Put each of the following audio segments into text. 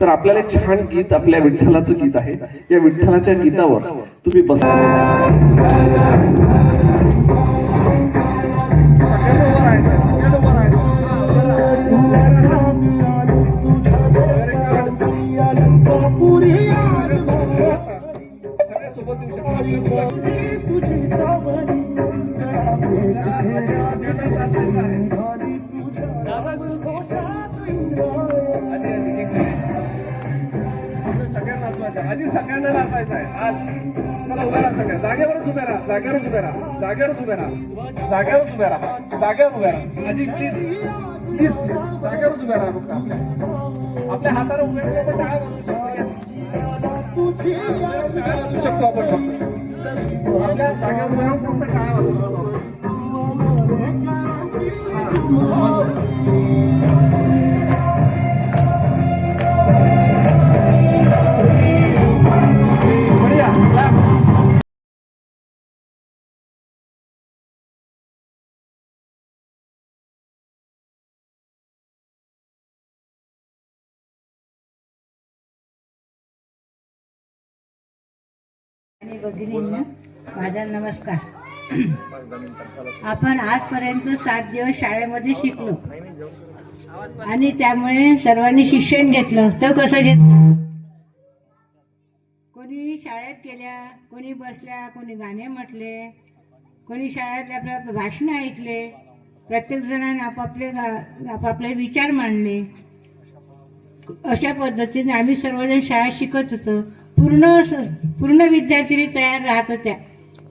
तर आपल्याला एक छान गीत आपल्या विठ्ठलाचं गीत आहे. या विठ्ठलाच्या गीतावर तुम्ही बसा. आजी सगळ्यांना नाचायचं आहे. आज. चला उभे राहा सगळ्या. जागेवरच उभे राहा. जागेवरच उभे राहा. जागेवरच उभे राहा. जागेवरच उभे राहा. जागेवर उभे राहा. आजी प्लीज प्लीज प्लीज जागेवरच उभे राहा फक्त. आपल्या आपल्या हाताला उभ्या राहा आपण शकतो? शकतो आपण फक्त? आपल्या जागेवर उभे राहून फक्त काय वाजवू शकतो आपण. आणि भगिनींना माझा नमस्कार. आपण आजपर्यंत सात दिवस शाळेमध्ये शिकलो. आणि त्यामुळे सर्वांनी शिक्षण घेतलं. तर कसं घेतलं कोणी शाळेत गेल्या कोणी बसल्या कोणी गाणे म्हटले कोणी शाळेत आपल्या भाषणं ऐकले प्रत्येक जणांनी आपापले आपापले विचार मांडले. अशा पद्धतीने आम्ही सर्वजण शाळा शिकत होतो. पूर्ण स- पूर्ण विद्यार्थी तयार राहत होत्या.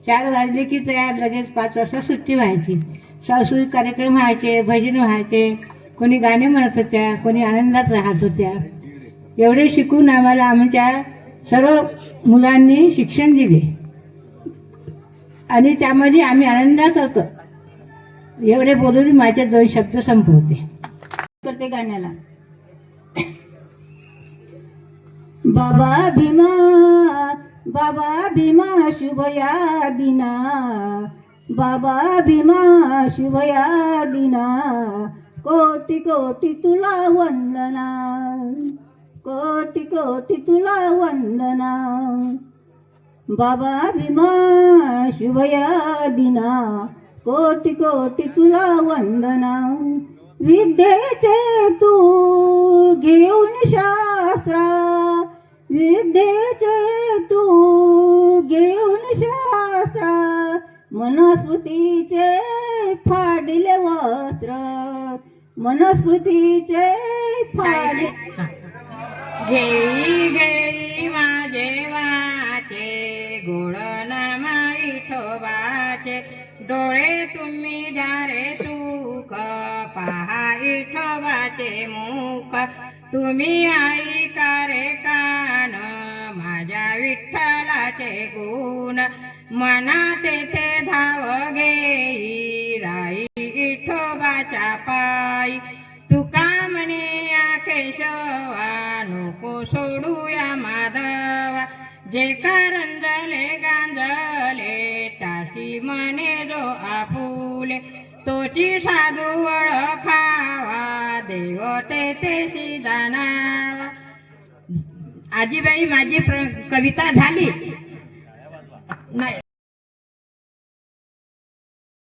चार वाजले की तयार लगेच पाच वाजता सुट्टी व्हायची. सांस्कृतिक कार्यक्रम व्हायचे भजन व्हायचे. कोणी गाणे म्हणत होत्या कोणी आनंदात राहत होत्या. एवढे शिकून आम्हाला आमच्या सर्व मुलांनी शिक्षण दिले. आणि त्यामध्ये आम्ही आनंदात होतो. एवढे बोलून माझे दोन शब्द संपवते. करते गाण्याला. బాబా భీమా బాబా భీమా శుభయా దినా బాబా భీమా శుభయా దినా కోటి కోటి తులా వందనా కోటి కోటి తులా వందనా బాబా భీమా శుభయా దినా కోటి కోటి తులా వందనా విద్య చేతూ मनस्मृतीचे फाडिले वस्त्र. मनस्मृतीचे फाडले घेई घेई माझे वाचे गोड नामाई ठोबाचे. डोळे तुम्ही जारे सुख पहा इठोबाचे मुख. तुम्ही आई कारे कान विठ्ठलाचे गुण मना तेथे धाव घेई राई इठोबाच्या पायी तुका म्हणे या केशवा नको सोडूया माधवा जे करंजले गांजले ताशी म्हणे जो आपुले तोची साधू खावा देव तेथे जाणावा आजीबाई माझी प्र कविता झाली. नाही.